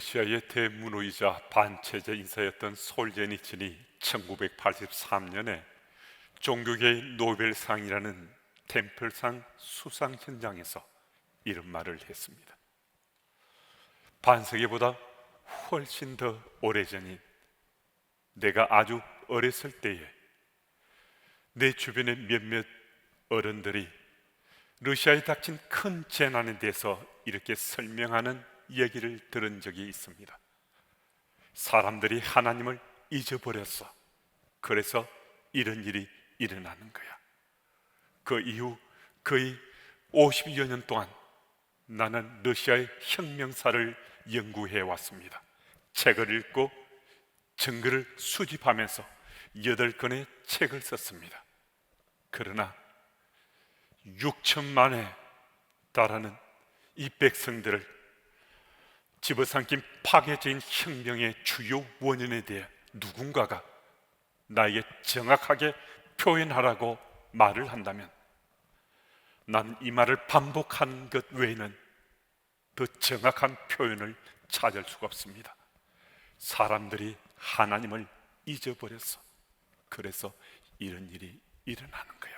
러시아의 대문호이자 반체제 인사였던 솔제니친이 1983년에 종교계의 노벨상이라는 템플상 수상 현장에서 이런 말을 했습니다. 반세기보다 훨씬 더 오래전인 내가 아주 어렸을 때에 내 주변의 몇몇 어른들이 러시아에 닥친 큰 재난에 대해서 이렇게 설명하는 얘기를 들은 적이 있습니다. 사람들이 하나님을 잊어버렸어. 그래서 이런 일이 일어나는 거야. 그 이후 거의 50여 년 동안 나는 러시아의 혁명사를 연구해 왔습니다. 책을 읽고 증거를 수집하면서 여덟 권의 책을 썼습니다. 그러나 6천만에 달하는 이 백성들을 집어삼킨 파괴적인 혁명의 주요 원인에 대해 누군가가 나에게 정확하게 표현하라고 말을 한다면 난 이 말을 반복하는 것 외에는 더 정확한 표현을 찾을 수가 없습니다. 사람들이 하나님을 잊어버렸어. 그래서 이런 일이 일어나는 거야.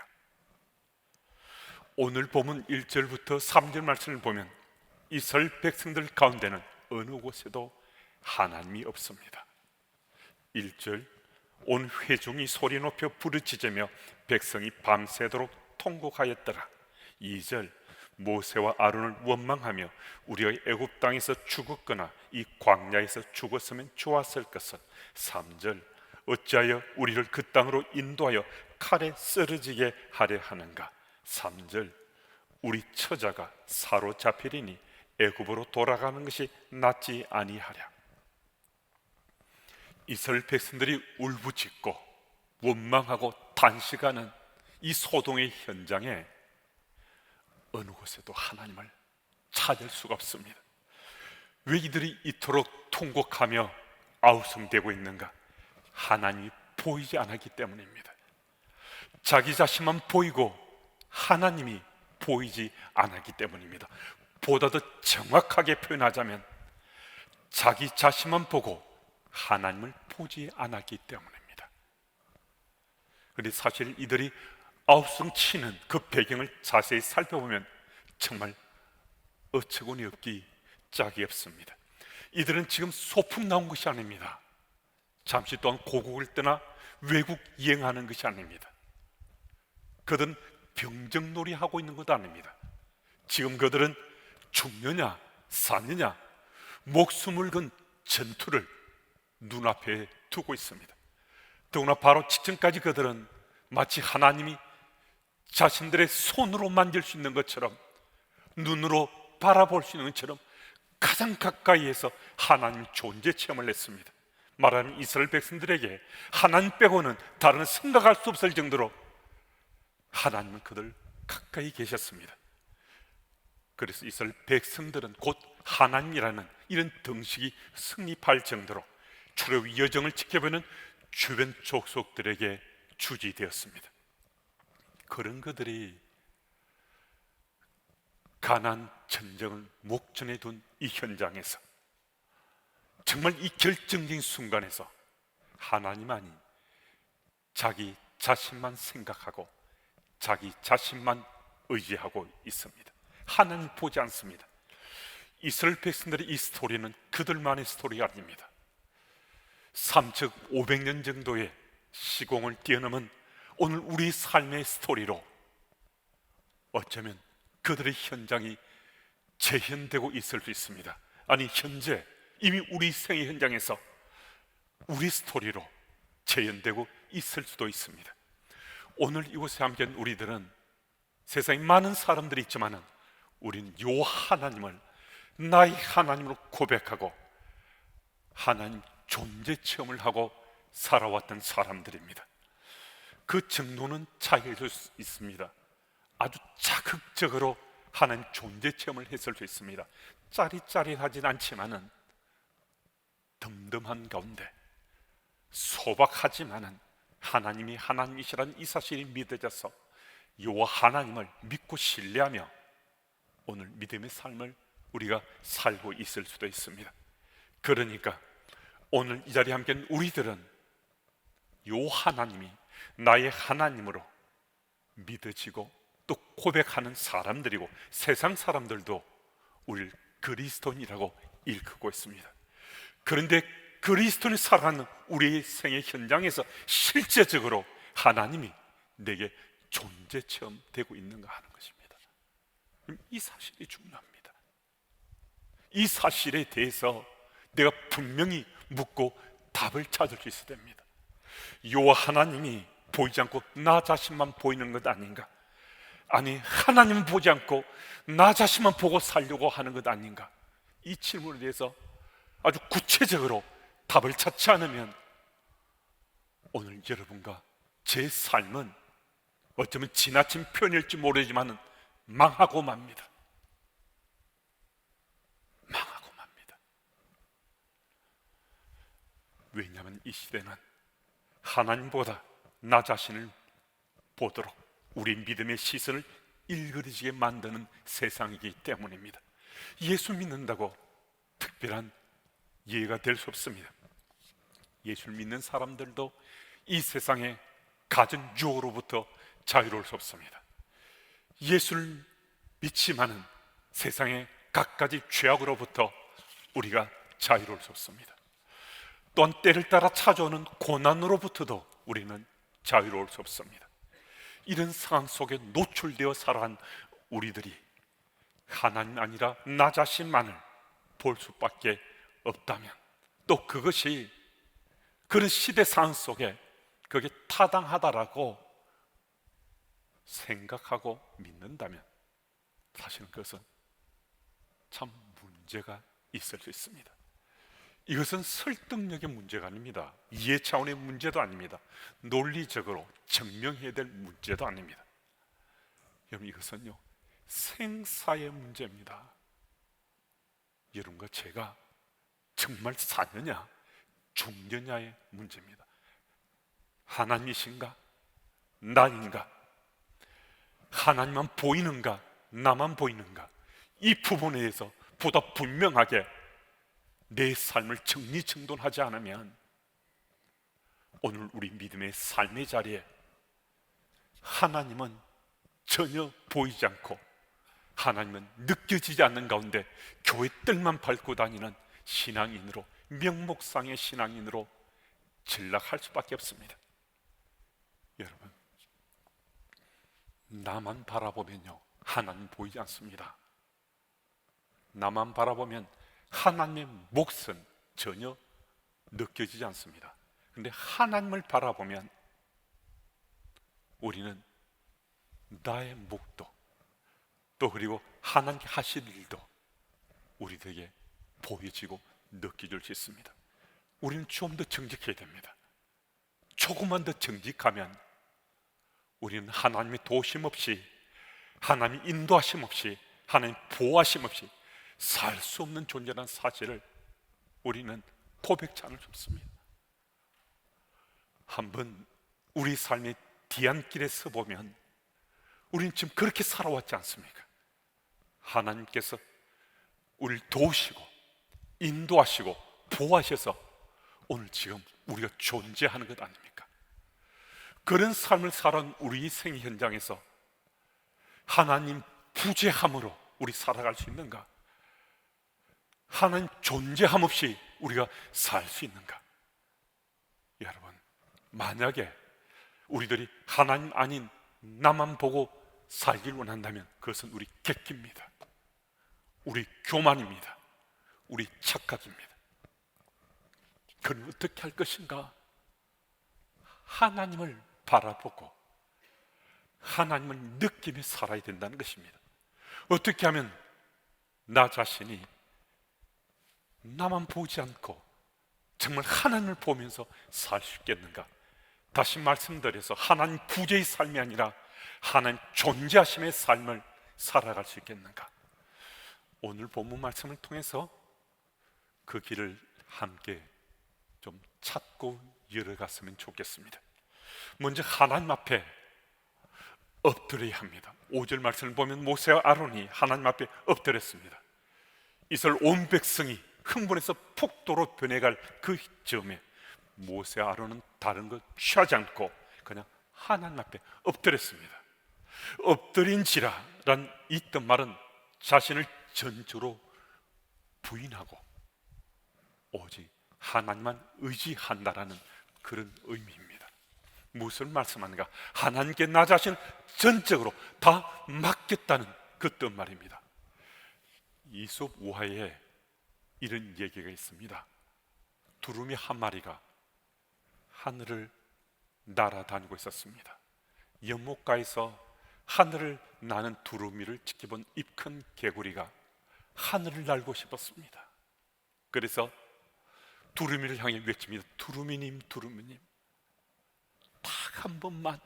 오늘 보면 1절부터 3절 말씀을 보면 이스라엘 백성들 가운데는 어느 곳에도 하나님이 없습니다. 1절 온 회중이 소리 높여 부르짖으며 백성이 밤새도록 통곡하였더라. 2절 모세와 아론을 원망하며 우리가 애굽 땅에서 죽었거나 이 광야에서 죽었으면 좋았을 것을 3절 어찌하여 우리를 그 땅으로 인도하여 칼에 쓰러지게 하려 하는가 3절 우리 처자가 사로잡히리니 애굽으로 돌아가는 것이 낫지 아니하랴 이스라엘 백성들이 울부짖고 원망하고 단식하는 이 소동의 현장에 어느 곳에도 하나님을 찾을 수가 없습니다. 왜 이들이 이토록 통곡하며 아우성되고 있는가? 하나님이 보이지 않았기 때문입니다. 자기 자신만 보이고 하나님이 보이지 않았기 때문입니다. 보다 더 정확하게 표현하자면 자기 자신만 보고 하나님을 보지 않았기 때문입니다. 그런데 사실 이들이 아홉성 치는 그 배경을 자세히 살펴보면 정말 어처구니 없기 짝이 없습니다. 이들은 지금 소풍 나온 것이 아닙니다. 잠시 동안 고국을 떠나 외국 여행하는 것이 아닙니다. 그들은 병정놀이 하고 있는 것도 아닙니다. 지금 그들은 죽느냐 사느냐 목숨을 건 전투를 눈앞에 두고 있습니다. 더구나 바로 직전까지 그들은 마치 하나님이 자신들의 손으로 만질 수 있는 것처럼 눈으로 바라볼 수 있는 것처럼 가장 가까이에서 하나님 존재 체험을 했습니다. 말하는 이스라엘 백성들에게 하나님 빼고는 다른 생각할 수 없을 정도로 하나님은 그들 가까이 계셨습니다. 그래서 이스라엘 백성들은 곧 하나님이라는 이런 등식이 승립할 정도로 출애굽 여정을 지켜보는 주변 족속들에게 주지되었습니다. 그런 그들이 가난 전쟁을 목전에 둔 이 현장에서 정말 이 결정적인 순간에서 하나님 아닌 자기 자신만 생각하고 자기 자신만 의지하고 있습니다. 하나님 보지 않습니다. 이스라엘 백성들의 이 스토리는 그들만의 스토리가 아닙니다. 삼척 500년 정도의 시공을 뛰어넘은 오늘 우리 삶의 스토리로 어쩌면 그들의 현장이 재현되고 있을 수 있습니다. 아니 현재 이미 우리 생의 현장에서 우리 스토리로 재현되고 있을 수도 있습니다. 오늘 이곳에 함께한 우리들은 세상에 많은 사람들이 있지만은 우린 요 하나님을 나의 하나님으로 고백하고 하나님 존재 체험을 하고 살아왔던 사람들입니다. 그 정도는 차이일 수 있습니다. 아주 자극적으로 하나님 존재 체험을 했을 수 있습니다. 짜릿짜릿하진 않지만은 덤덤한 가운데 소박하지만은 하나님이 하나님이시라는 이 사실이 믿어져서 요 하나님을 믿고 신뢰하며 오늘 믿음의 삶을 우리가 살고 있을 수도 있습니다. 그러니까 오늘 이 자리에 함께 우리들은 요 하나님이 나의 하나님으로 믿어지고 또 고백하는 사람들이고 세상 사람들도 우리를 그리스도인이라고 일컫고 있습니다. 그런데 그리스도인이 살아가는 우리의 생애 현장에서 실제적으로 하나님이 내게 존재 체험되고 있는가 하는 것입니다. 이 사실이 중요합니다. 이 사실에 대해서 내가 분명히 묻고 답을 찾을 수 있어야 됩니다. 요 하나님이 보이지 않고 나 자신만 보이는 것 아닌가? 아니 하나님 보지 않고 나 자신만 보고 살려고 하는 것 아닌가? 이 질문에 대해서 아주 구체적으로 답을 찾지 않으면 오늘 여러분과 제 삶은 어쩌면 지나친 표현일지 모르지만 망하고 맙니다. 망하고 맙니다. 왜냐하면 이 시대는 하나님보다 나 자신을 보도록 우리 믿음의 시선을 일그러지게 만드는 세상이기 때문입니다. 예수 믿는다고 특별한 이해가 될 수 없습니다. 예수를 믿는 사람들도 이 세상에 가진 유혹으로부터 자유로울 수 없습니다. 예수를 믿지만은 세상의 갖가지 죄악으로부터 우리가 자유로울 수 없습니다. 또한 때를 따라 찾아오는 고난으로부터도 우리는 자유로울 수 없습니다. 이런 상황 속에 노출되어 살아간 우리들이 하나님 아니라 나 자신만을 볼 수밖에 없다면 또 그것이 그런 시대 상황 속에 그게 타당하다라고 생각하고 믿는다면 사실은 그것은 참 문제가 있을 수 있습니다. 이것은 설득력의 문제가 아닙니다. 이해 차원의 문제도 아닙니다. 논리적으로 증명해야 될 문제도 아닙니다. 여러분 이것은요 생사의 문제입니다. 여러분과 제가 정말 사느냐 죽느냐의 문제입니다. 하나님이신가 나인가 하나님만 보이는가 나만 보이는가 이 부분에 대해서 보다 분명하게 내 삶을 정리정돈하지 않으면 오늘 우리 믿음의 삶의 자리에 하나님은 전혀 보이지 않고 하나님은 느껴지지 않는 가운데 교회 뜰만 밟고 다니는 신앙인으로 명목상의 신앙인으로 전락할 수밖에 없습니다. 여러분 나만 바라보면요 하나님 보이지 않습니다. 나만 바라보면 하나님의 몫은 전혀 느껴지지 않습니다. 그런데 하나님을 바라보면 우리는 나의 몫도 또 그리고 하나님께 하실 일도 우리들에게 보여지고 느껴질 수 있습니다. 우리는 좀 더 정직해야 됩니다. 조금만 더 정직하면 우리는 하나님의 도심 없이 하나님의 인도하심 없이 하나님 보호하심 없이 살 수 없는 존재라는 사실을 우리는 고백치 않을 수 없습니다. 한번 우리 삶의 뒤안길에 서 보면 우리는 지금 그렇게 살아왔지 않습니까? 하나님께서 우리를 도우시고 인도하시고 보호하셔서 오늘 지금 우리가 존재하는 것 아닙니까? 그런 삶을 살아온 우리 생 현장에서 하나님 부재함으로 우리 살아갈 수 있는가? 하나님 존재함 없이 우리가 살 수 있는가? 여러분, 만약에 우리들이 하나님 아닌 나만 보고 살길 원한다면 그것은 우리 객기입니다. 우리 교만입니다. 우리 착각입니다. 그럼 어떻게 할 것인가? 하나님을 바라보고 하나님을 느끼며 살아야 된다는 것입니다. 어떻게 하면 나 자신이 나만 보지 않고 정말 하나님을 보면서 살 수 있겠는가? 다시 말씀드려서 하나님 부재의 삶이 아니라 하나님 존재하심의 삶을 살아갈 수 있겠는가? 오늘 본문 말씀을 통해서 그 길을 함께 좀 찾고 열어갔으면 좋겠습니다. 먼저 하나님 앞에 엎드려야 합니다. 5절 말씀을 보면 모세와 아론이 하나님 앞에 엎드렸습니다. 이스라엘 온 백성이 흥분해서 폭도로 변해갈 그 점에 모세 아론은 다른 것 취하지 않고 그냥 하나님 앞에 엎드렸습니다. 엎드린지라란 이 뜻 말은 자신을 전적으로 부인하고 오직 하나님만 의지한다라는 그런 의미입니다. 무슨 말씀하는가? 하나님께 나 자신 전적으로 다 맡겼다는 그 뜻 말입니다. 이솝 우화에 이런 얘기가 있습니다. 두루미 한 마리가 하늘을 날아다니고 있었습니다. 연못가에서 하늘을 나는 두루미를 지켜본 입 큰 개구리가 하늘을 날고 싶었습니다. 그래서 두루미를 향해 외칩니다. 두루미님, 두루미님, 딱 한 번만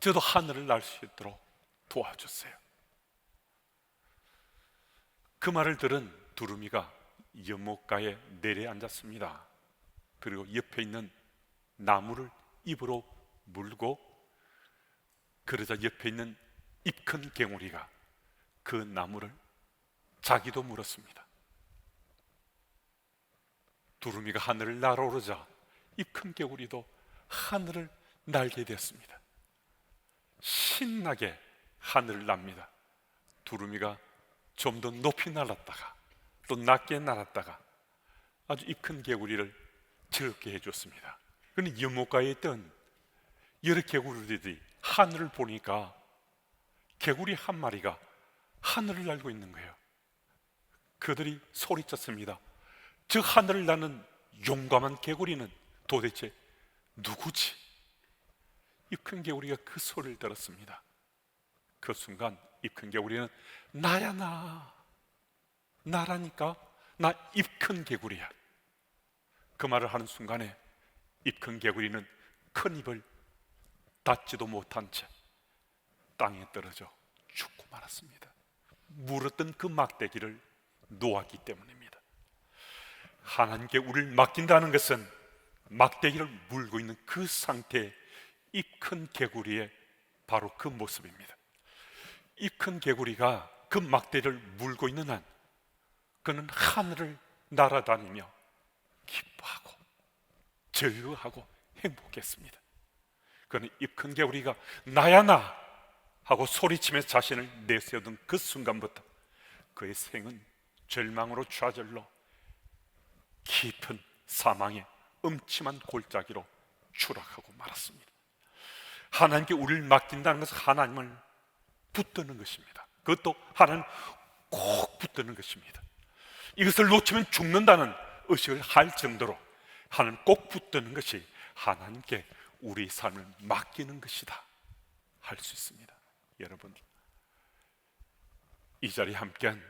저도 하늘을 날 수 있도록 도와주세요. 그 말을 들은 두루미가 연못가에 내려앉았습니다. 그리고 옆에 있는 나무를 입으로 물고 그러자 옆에 있는 입큰 개구리가 그 나무를 자기도 물었습니다. 두루미가 하늘을 날아오르자 입큰 개구리도 하늘을 날게 되었습니다. 신나게 하늘을 납니다. 두루미가 좀 더 높이 날았다가 또 낮게 날았다가 아주 입 큰 개구리를 즐겁게 해줬습니다. 그런데 연못가에 있던 여러 개구리들이 하늘을 보니까 개구리 한 마리가 하늘을 날고 있는 거예요. 그들이 소리쳤습니다. 저 하늘을 나는 용감한 개구리는 도대체 누구지? 이큰 개구리가 그 소리를 들었습니다. 그 순간 이큰 개구리는 나야 나 나라니까 나 입큰 개구리야. 그 말을 하는 순간에 입큰 개구리는 큰 입을 닫지도 못한 채 땅에 떨어져 죽고 말았습니다. 물었던 그 막대기를 놓았기 때문입니다. 하나님께 우리를 맡긴다는 것은 막대기를 물고 있는 그 상태의 입 큰 개구리의 바로 그 모습입니다. 입 큰 개구리가 그 막대를 물고 있는 한 그는 하늘을 날아다니며 기뻐하고 즐거워하고 행복했습니다. 그는 입 큰 개구리가 나야 나 하고 소리치며 자신을 내세우던 그 순간부터 그의 생은 절망으로 좌절로 깊은 사망의 음침한 골짜기로 추락하고 말았습니다. 하나님께 우리를 맡긴다는 것은 하나님을 붙드는 것입니다. 그것도 하나님 꼭 붙드는 것입니다. 이것을 놓치면 죽는다는 의식을 할 정도로 하나님 꼭 붙드는 것이 하나님께 우리 삶을 맡기는 것이다 할 수 있습니다. 여러분 이 자리에 함께한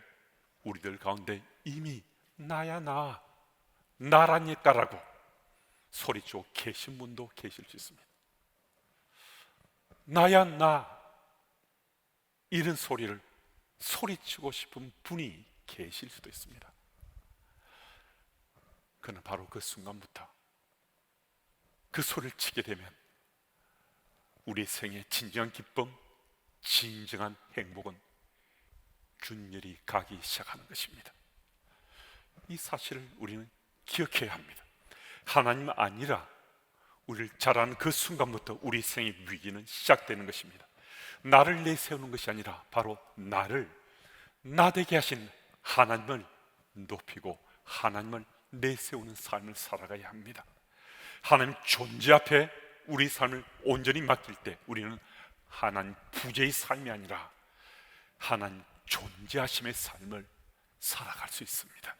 우리들 가운데 이미 나야 나 나라니까라고 소리치고 계신 분도 계실 수 있습니다. 나야 나 이런 소리를 소리치고 싶은 분이 계실 수도 있습니다. 그는 바로 그 순간부터 그 소리를 치게 되면 우리 생의 진정한 기쁨, 진정한 행복은 균열이 가기 시작하는 것입니다. 이 사실을 우리는 기억해야 합니다. 하나님 아니라 우리를 자라는 그 순간부터 우리 생의 위기는 시작되는 것입니다. 나를 내세우는 것이 아니라 바로 나를 나되게 하신 하나님을 높이고 하나님을 내세우는 삶을 살아가야 합니다. 하나님 존재 앞에 우리 삶을 온전히 맡길 때 우리는 하나님 부재의 삶이 아니라 하나님 존재하심의 삶을 살아갈 수 있습니다.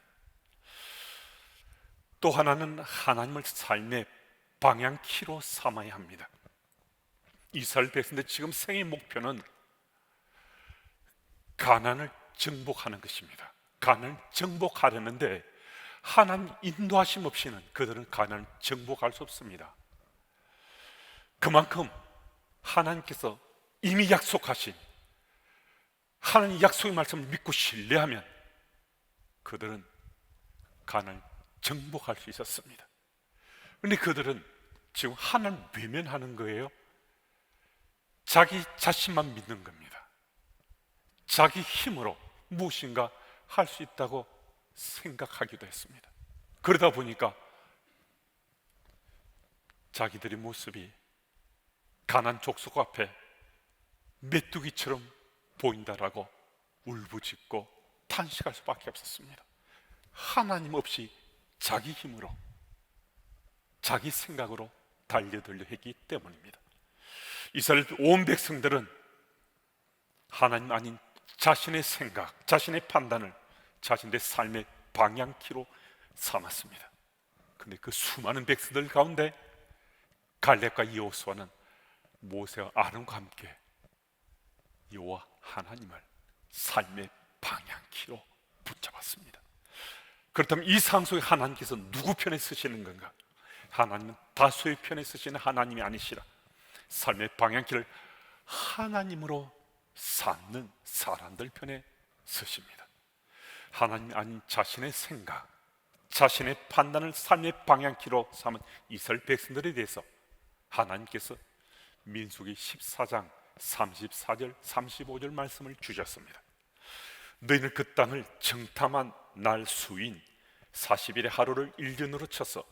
또 하나는 하나님을 삶의 방향키로 삼아야 합니다. 이스라엘 백성들 지금 생의 목표는 가난을 정복하는 것입니다. 가난을 정복하려는데 하나님 인도하심 없이는 그들은 가난을 정복할 수 없습니다. 그만큼 하나님께서 이미 약속하신 하나님 약속의 말씀을 믿고 신뢰하면 그들은 가난을 정복할 수 있었습니다. 그런데 그들은 지금 하나님 외면하는 거예요. 자기 자신만 믿는 겁니다. 자기 힘으로 무엇인가 할 수 있다고 생각하기도 했습니다. 그러다 보니까 자기들의 모습이 가난 족속 앞에 메뚜기처럼 보인다라고 울부짖고 탄식할 수밖에 없었습니다. 하나님 없이 자기 힘으로 자기 생각으로 달려들려 했기 때문입니다. 이스라엘 온 백성들은 하나님 아닌 자신의 생각, 자신의 판단을 자신의 삶의 방향키로 삼았습니다. 근데 그 수많은 백성들 가운데 갈렙과 여호수아는 모세와 아론과 함께 여호와 하나님을 삶의 방향키로 붙잡았습니다. 그렇다면 이 상황 속에 하나님께서 누구 편에 쓰시는 건가? 하나님은 다수의 편에 쓰시는 하나님이 아니시라. 삶의 방향키를 하나님으로 삼는 사람들 편에 쓰십니다. 하나님 아닌 자신의 생각, 자신의 판단을 삶의 방향키로 삼은 이스라엘 백성들에 대해서 하나님께서 민수기 14장 34절 35절 말씀을 주셨습니다. 너희는 그 땅을 정탐한 날 수인 40일의 하루를 일견으로 쳐서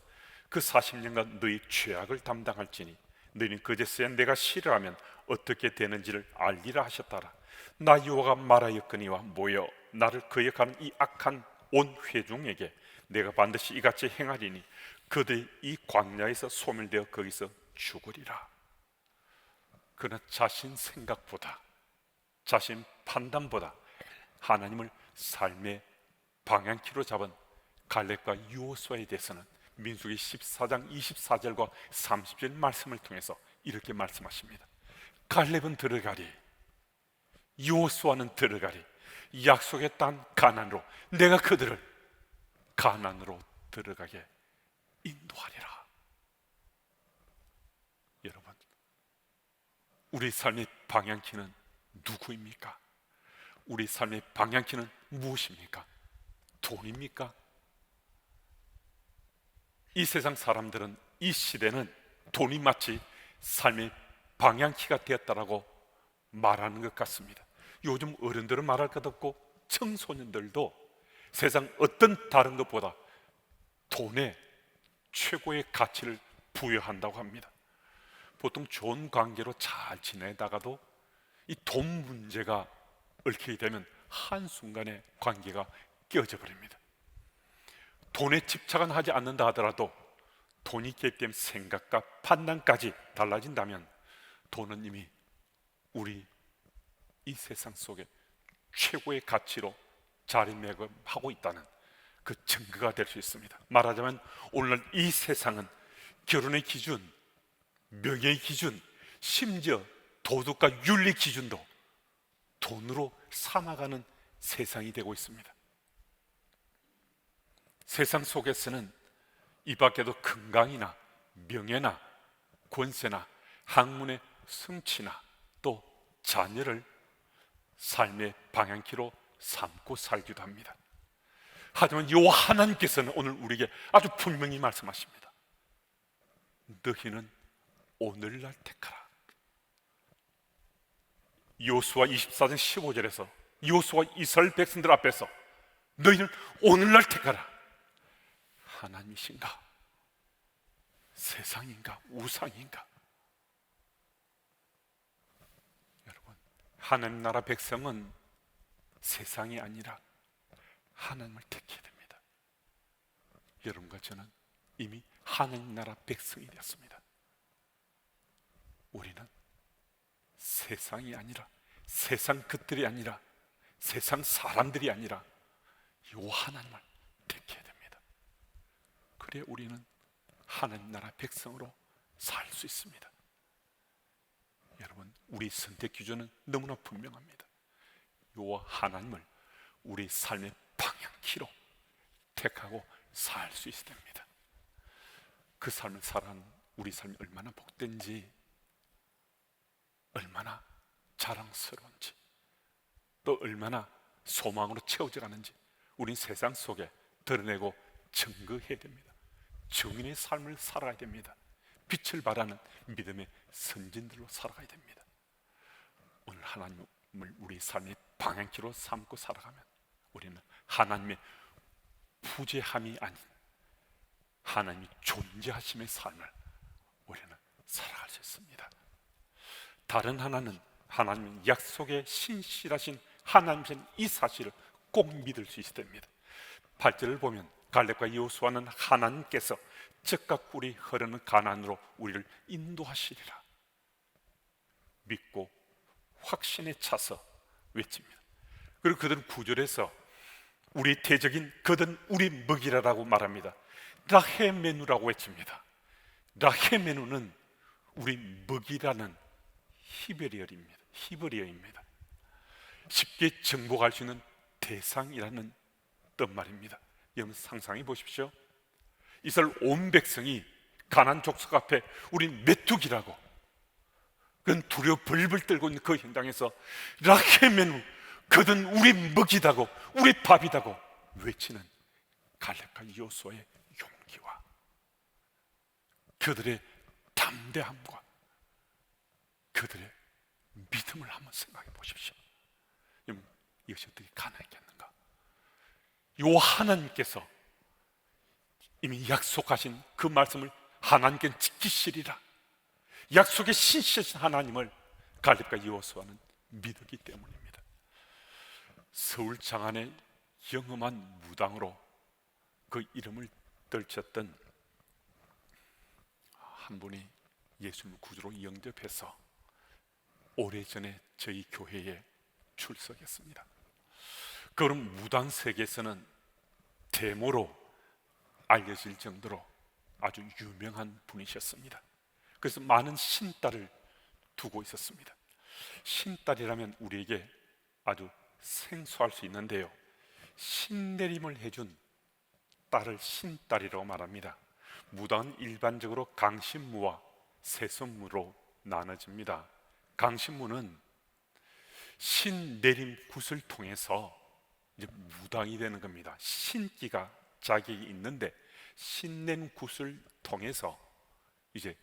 그 40년간 너희 죄악을 담당할지니 너희는 그제서야 내가 싫어하면 어떻게 되는지를 알리라 하셨다라. 나 여호와가 말하였거니와 모여 나를 거역하는 이 악한 온 회중에게 내가 반드시 이같이 행하리니 그들이 이 광야에서 소멸되어 거기서 죽으리라. 그러나 자신 생각보다 자신 판단보다 하나님을 삶의 방향키로 잡은 갈렙과 유호수아에 대해서는 민수기 14장 24절과 30절 말씀을 통해서 이렇게 말씀하십니다. 갈렙은 들어가리, 유호수아는 들어가리. 약속의 땅 가난으로 내가 그들을 가난으로 들어가게 인도하리라. 여러분, 우리 삶의 방향키는 누구입니까? 우리 삶의 방향키는 무엇입니까? 돈입니까? 이 세상 사람들은 이 시대는 돈이 마치 삶의 방향키가 되었다라고 말하는 것 같습니다. 요즘 어른들은 말할 것 없고 청소년들도 세상 어떤 다른 것보다 돈에 최고의 가치를 부여한다고 합니다. 보통 좋은 관계로 잘 지내다가도 이 돈 문제가 얽히게 되면 한순간에 관계가 깨어져 버립니다. 돈에 집착은 하지 않는다 하더라도 돈이 있기 생각과 판단까지 달라진다면 돈은 이미 우리 이 세상 속에 최고의 가치로 자리매김하고 있다는 그 증거가 될 수 있습니다. 말하자면 오늘날 이 세상은 결혼의 기준, 명예의 기준, 심지어 도덕과 윤리 기준도 돈으로 삼아가는 세상이 되고 있습니다. 세상 속에서는 이 밖에도 건강이나 명예나 권세나 학문의 성취나 또 자녀를 삶의 방향키로 삼고 살기도 합니다. 하지만 요 하나님께서는 오늘 우리에게 아주 분명히 말씀하십니다. 너희는 오늘날 택하라. 요수와 24장 15절에서 요수와 이스라엘 백성들 앞에서 너희는 오늘날 택하라. 하나님이신가? 세상인가? 우상인가? 여러분, 하나님 나라 백성은 세상이 아니라 하나님을 택해야 됩니다. 여러분과 저는 이미 하나님 나라 백성이 되었습니다. 우리는 세상이 아니라 세상 것들이 아니라 세상 사람들이 아니라 요 하나님을 택해야 됩니다. 그래 우리는 하나님 나라 백성으로 살 수 있습니다. 여러분, 우리 선택 기준은 너무나 분명합니다. 요 하나님을 우리 삶의 방향키로 택하고 살 수 있어야 됩니다. 그 삶을 살아가는 우리 삶이 얼마나 복된지 얼마나 자랑스러운지 또 얼마나 소망으로 채워져 가는지 우린 세상 속에 드러내고 증거해야 됩니다. 증인의 삶을 살아가야 됩니다. 빛을 발하는 믿음의 선진들로 살아가야 됩니다. 오늘 하나님을 우리 삶의 방향키로 삼고 살아가면 우리는 하나님의 부재함이 아닌 하나님이 존재하심의 삶을 우리는 살아갈 수 있습니다. 다른 하나는 하나님 약속의 신실하신 하나님이신 이 사실을 꼭 믿을 수 있어야 됩니다. 8절을 보면 갈렙과 여호수아는 하나님께서 즉각 꿀이 흐르는 가난으로 우리를 인도하시리라 믿고 확신에 차서 외칩니다. 그리고 그들은 구절에서 우리 대적인 그든 우리 먹이라라고 말합니다. 라헤메누라고 외칩니다. 라헤메누는 우리 먹이라는 히베리어입니다. 히브리어입니다. 쉽게 정복할 수 있는 대상이라는 뜻 말입니다. 여러분 상상해 보십시오. 이스라엘 온 백성이 가난 족속 앞에 우리 메뚜기라고 그건 두려워 벌벌 떨고 있는 그 현장에서 라케메누 그든 우리 먹이다고 우리 밥이다고 외치는 갈렙과 요소의 용기와 그들의 담대함과 그들의 믿음을 한번 생각해 보십시오. 이것이 어떻게 가능했겠는가? 요 하나님께서 이미 약속하신 그 말씀을 하나님께 지키시리라. 약속의 신실하신 하나님을 갈렙과 여호수아는 믿었기 때문입니다. 서울 장안의 영험한 무당으로 그 이름을 떨쳤던 한 분이 예수님 구주로 영접해서 오래전에 저희 교회에 출석했습니다. 그럼 무당 세계에서는 데모로 알려질 정도로 아주 유명한 분이셨습니다. 그래서 많은 신딸을 두고 있었습니다. 신딸이라면 우리에게 아주 생소할 수 있는데요. 신내림을 해준 딸을 신딸이라고 말합니다. 무당은 일반적으로 강신무와 세선무로 나눠집니다. 강신무는 신내림 굿을 통해서 이제 무당이 되는 겁니다. 신기가 자격이 있는데 신낸 굿을 통해서 이제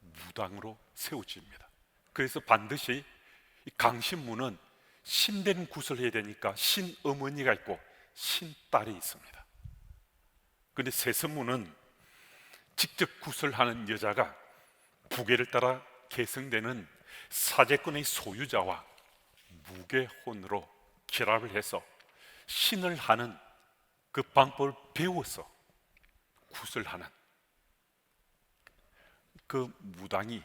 무당으로 세워집니다. 그래서 반드시 강신무는 신된 굿을 해야 되니까 신어머니가 있고 신딸이 있습니다. 그런데 세선무는 직접 굿을 하는 여자가 부계를 따라 계승되는 사제권의 소유자와 무계혼으로 결합을 해서 신을 하는 그 방법을 배워서 굿을 하는 그 무당이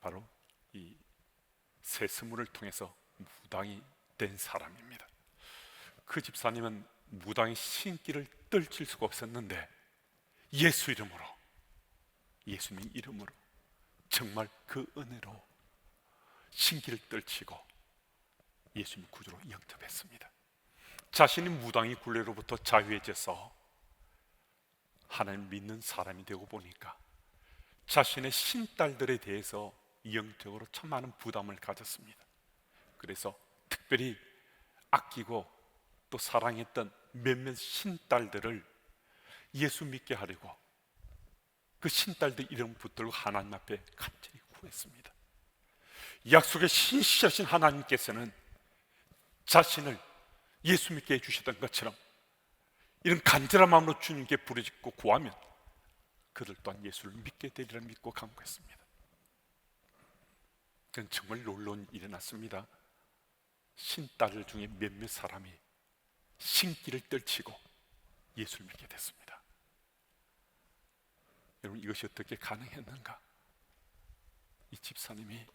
바로 이 세스물을 통해서 무당이 된 사람입니다. 그 집사님은 무당의 신기를 떨칠 수가 없었는데 예수 이름으로 예수님 이름으로 정말 그 은혜로 신기를 떨치고 예수님 구주로 영접했습니다. 자신이 무당의 굴레로부터 자유해져서 하나님 믿는 사람이 되고 보니까 자신의 신딸들에 대해서 영적으로 참 많은 부담을 가졌습니다. 그래서 특별히 아끼고 또 사랑했던 몇몇 신딸들을 예수 믿게 하려고 그 신딸들 이름 붙들고 하나님 앞에 간절히 구했습니다. 약속의 신실하신 하나님께서는 자신을 예수 믿게 해주셨던 것처럼 이런 간절한 마음으로 주님께 부르짖고 구하면 그들 또한 예수를 믿게 되리라 믿고 간구했습니다. 그건 정말 놀라운 일이 났습니다. 신딸 중에 몇몇 사람이 신기를 떨치고 예수를 믿게 됐습니다. 여러분 이것이 어떻게 가능했는가? 이 집사님이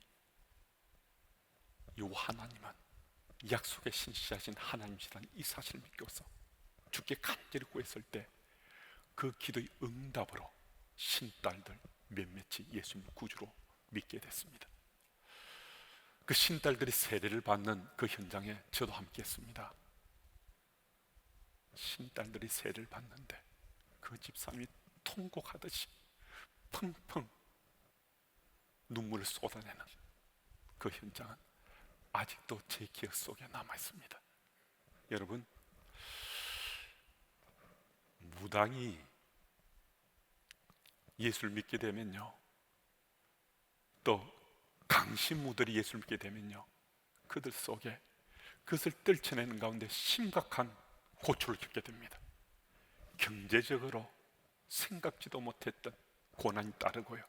요 하나님은 약속의 신실하신 하나님이시라는 이 사실을 믿고서 주께 간절히 구했을 때 그 기도의 응답으로 신딸들 몇몇이 예수님 구주로 믿게 됐습니다. 그 신딸들이 세례를 받는 그 현장에 저도 함께 했습니다. 신딸들이 세례를 받는데 그 집사람이 통곡하듯이 펑펑 눈물을 쏟아내는 그 현장은 아직도 제 기억 속에 남아 있습니다. 여러분 무당이 예수를 믿게 되면요. 또 강신무들이 예수를 믿게 되면요. 그들 속에 그것을 떨쳐내는 가운데 심각한 고초를 겪게 됩니다. 경제적으로 생각지도 못했던 고난이 따르고요.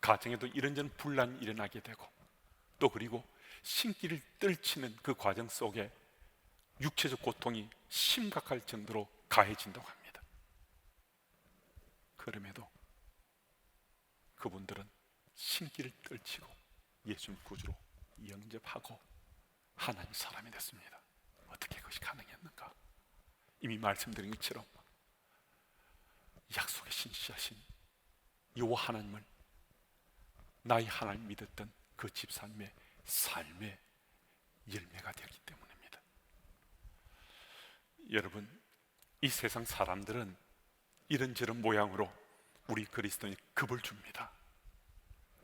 가정에도 이런저런 분란이 일어나게 되고 또 그리고 신기를 떨치는 그 과정 속에 육체적 고통이 심각할 정도로 가해진다고 합니다. 그럼에도 그분들은 신기를 떨치고 예수님 구주로 영접하고 하나님 사람이 됐습니다. 어떻게 그것이 가능했는가? 이미 말씀드린 것처럼 약속의 신실하신 여호와 하나님을 나의 하나님 믿었던 그 집사님의 삶의 열매가 되기 때문입니다. 여러분, 이 세상 사람들은 이런저런 모양으로 우리 그리스도인 급을 줍니다.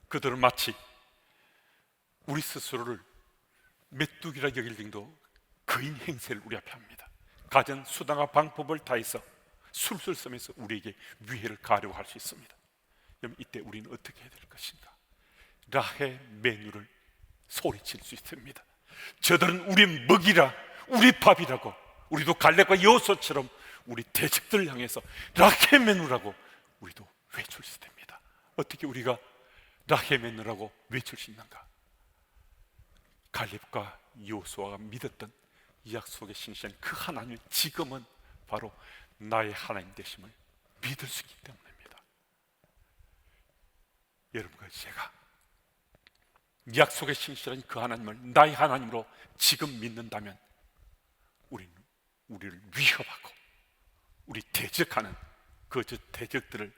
그들은 마치 우리 스스로를 메뚜기라 여길 정도 거인 행세를 우리 앞에 합니다. 가진 수단과 방법을 다해서 술술 쓰면서 우리에게 위해를 가려고 할 수 있습니다. 그럼 이때 우리는 어떻게 해야 될 것인가? 라해 메뉴를 소리칠 수 있습니다. 저들은 우리 먹이라, 우리 밥이라고, 우리도 갈렙과 여호수처럼 우리 대적들을 향해서 라해 메뉴라고 우리도 외칠 수 됩니다. 어떻게 우리가 라해 메뉴라고 외칠 수 있는가? 갈렙과 여호수아가 믿었던 이 약속의 신실한 그 하나님 지금은 바로 나의 하나님 되심을 믿을 수 있기 때문입니다. 여러분과 제가 약속의 신실한 그 하나님을 나의 하나님으로 지금 믿는다면 우리는 우리를 위협하고 우리 대적하는 그저 대적들을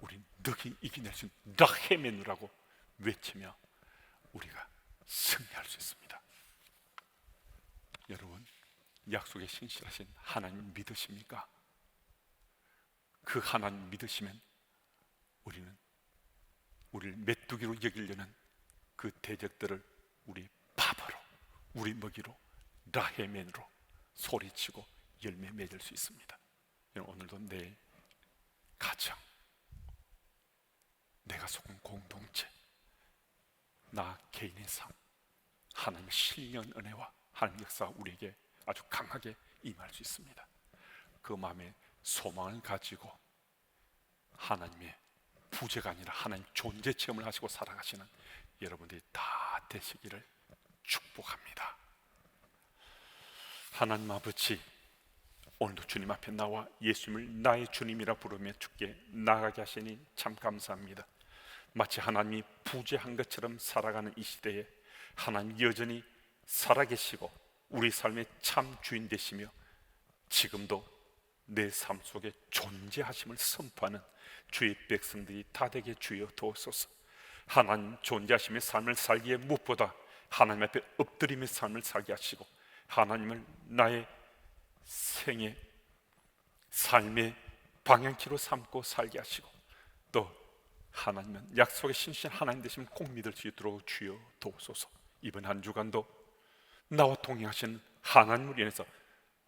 우리 능히 이겨낼 수 있는 라헤메누라고 외치며 우리가 승리할 수 있습니다. 여러분 약속에 신실하신 하나님 믿으십니까? 그 하나님 믿으시면 우리는 우리를 메뚜기로 여기려는 그 대적들을 우리 밥으로 우리 먹이로 라헤멘으로 소리치고 열매 맺을 수 있습니다. 오늘도 내 가정, 내가 속한 공동체, 나 개인의 삶, 하나님의 신령 은혜와 하나님 역사가 우리에게 아주 강하게 임할 수 있습니다. 그 마음에 소망을 가지고 하나님의 부재가 아니라 하나님 존재 체험을 하시고 살아가시는 여러분들이 다 되시기를 축복합니다. 하나님 아버지 오늘도 주님 앞에 나와 예수님을 나의 주님이라 부르며 주께 나가게 하시니 참 감사합니다. 마치 하나님이 부재한 것처럼 살아가는 이 시대에 하나님 여전히 살아계시고 우리 삶의 참 주인 되시며 지금도 내 삶 속에 존재하심을 선포하는 주의 백성들이 다 되게 주여 도소서. 하나님 존재하심의 삶을 살기에 무엇보다 하나님 앞에 엎드림의 삶을 살게 하시고 하나님을 나의 생애 삶의 방향키로 삼고 살게 하시고 또 하나님은 약속의 신실한 하나님 되시면 꼭 믿을 수 있도록 주여 도소서. 이번 한 주간도 나와 동행하신 하나님을 인해서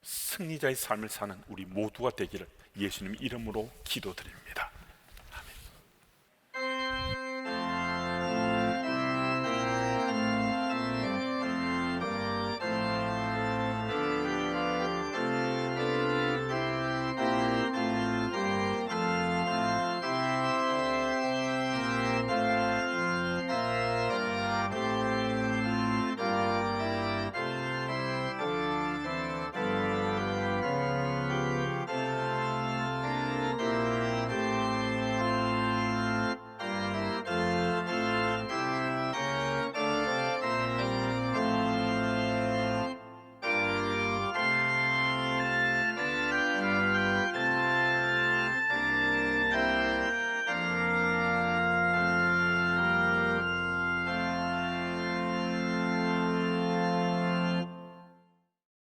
승리자의 삶을 사는 우리 모두가 되기를 예수님 이름으로 기도드립니다.